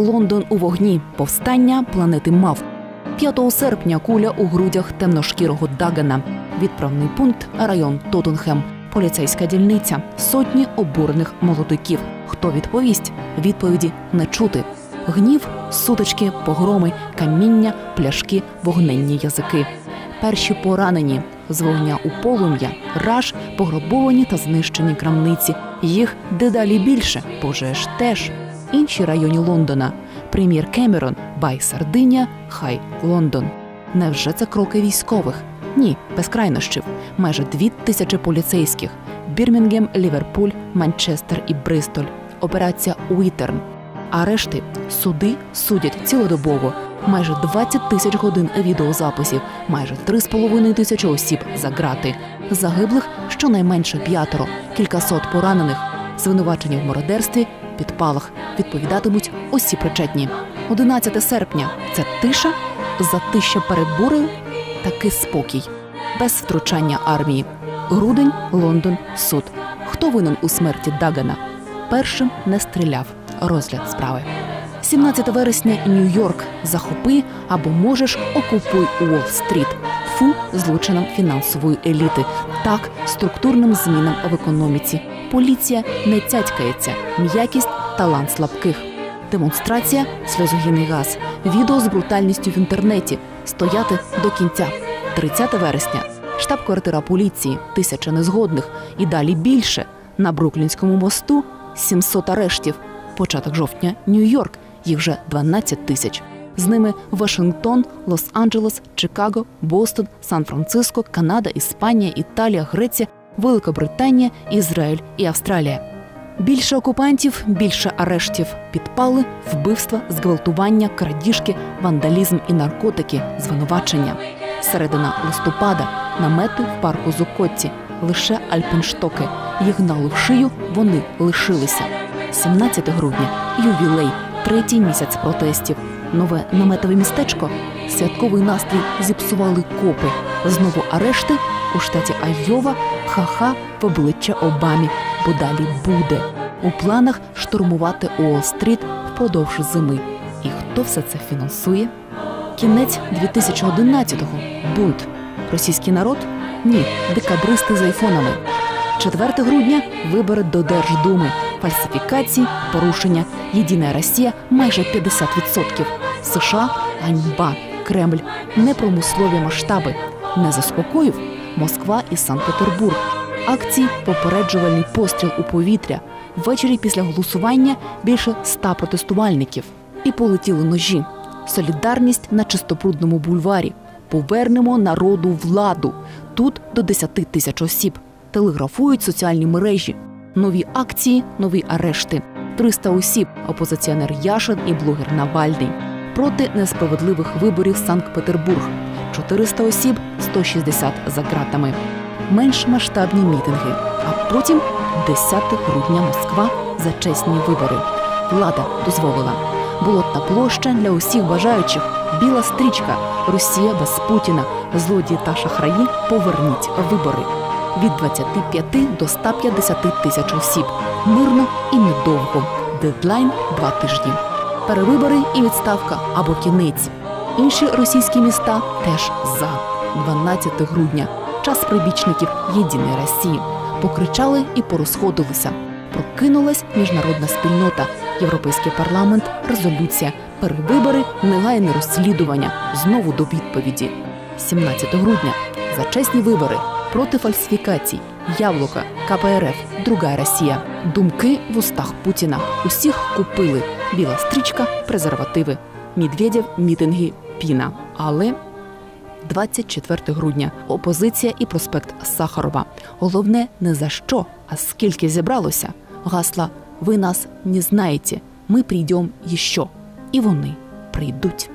Лондон у вогні. Повстання планети мав. 5 серпня куля у грудях темношкірого Дагана. Відправний пункт район Тоттенхем. Поліцейська дільниця, сотні обурених молодиків. Хто відповість? Відповіді не чути. Гнів, сутички, погроми, каміння, пляшки, вогненні язики. Перші поранені з вогня у полум'я, раж, пограбовані та знищені крамниці. Їх дедалі більше, пожеж теж. Інші районі Лондона. Прем'єр Кемерон, Бай Сардиня, Хай Лондон. Невже це кроки військових? Ні, без крайнощів. Майже дві тисячі поліцейських: Бірмінгем, Ліверпуль, Манчестер і Бристоль. Операція Уітерн. Арешти, суди судять цілодобово. Майже 20 тисяч годин відеозаписів, майже 3,5 тисячі осіб за грати. Загиблих щонайменше п'ятеро, кількасот поранених. Звинувачені в мародерстві, підпалах відповідатимуть усі причетні. 11 серпня це тиша, затища перед бурею, такий спокій, без втручання армії. Грудень, Лондон, суд. Хто винен у смерті Дагана? Першим не стріляв. Розгляд справи. 17 вересня, Нью-Йорк. Захопи або можеш окупуй Уолл-стріт. Фу злочинам фінансової еліти. Так, структурним змінам в економіці. Поліція не цяцькається, м'якість талант слабких. Демонстрація сльозогінний газ. Відео з брутальністю в інтернеті. Стояти до кінця. 30 вересня. Штаб-квартира поліції, тисяча незгодних і далі більше. На Бруклінському мосту 700 арештів. Початок жовтня Нью-Йорк, їх вже 12 тисяч. З ними Вашингтон, Лос-Анджелес, Чикаго, Бостон, Сан-Франциско, Канада, Іспанія, Італія, Греція, Великобританія, Ізраїль і Австралія. Більше окупантів, більше арештів, підпали, вбивства, зґвалтування, крадіжки, вандалізм і наркотики, звинувачення. Середина листопада, намети в парку Зукотці, лише альпенштоки. Їх гнали в шию, вони лишилися. 17 грудня ювілей, третій місяць протестів. Нове наметове містечко, святковий настрій зіпсували копи. Знову арешти у штаті Айова, ха-ха в обличчя Обамі, бо далі буде. У планах штурмувати Уолл-стріт впродовж зими. І хто все це фінансує? Кінець 2011-го. Бунт. Російський народ? Ні, декабристи з айфонами. 4 грудня вибори до Держдуми, фальсифікації, порушення. Єдина Росія майже 50%. США ганьба, Кремль, непромислові масштаби. Не заспокоїв Москва і Санкт-Петербург. Акції попереджувальний постріл у повітря. Ввечері після голосування більше ста протестувальників. І полетіли ножі. Солідарність на чистопрудному бульварі. Повернемо народу владу. Тут до 10 тисяч осіб. Телеграфують соціальні мережі. Нові акції, нові арешти. 300 осіб, опозиціонер Яшин і блогер Навальний. Проти несправедливих виборів Санкт-Петербург. 400 осіб, 160 за ґратами. Менш масштабні мітинги. А потім 10 грудня Москва за чесні вибори. Влада дозволила. Болотна площа для усіх бажаючих. Біла стрічка. Росія без Путіна. Злодії та шахраї. Поверніть вибори. Від 25 до 150 тисяч осіб. Мирно і недовго. Дедлайн два тижні. Перевибори і відставка або кінець. Інші російські міста теж за 12 грудня. Час прибічників єдиної Росії. Покричали і порозходилися. Прокинулась міжнародна спільнота, Європейський парламент, резолюція, перевибори, негайне розслідування. Знову до відповіді. 17 грудня за чесні вибори проти фальсифікацій, яблука, КПРФ, друга Росія. Думки в устах Путіна. Усіх купили. Біла стрічка, презервативи. Медведєв, мітинги, піна. Але 24 грудня опозиція і проспект Сахарова. Головне не за що, а скільки зібралося. Гасла ви нас не знаєте. Ми прийдемо іще. І вони прийдуть.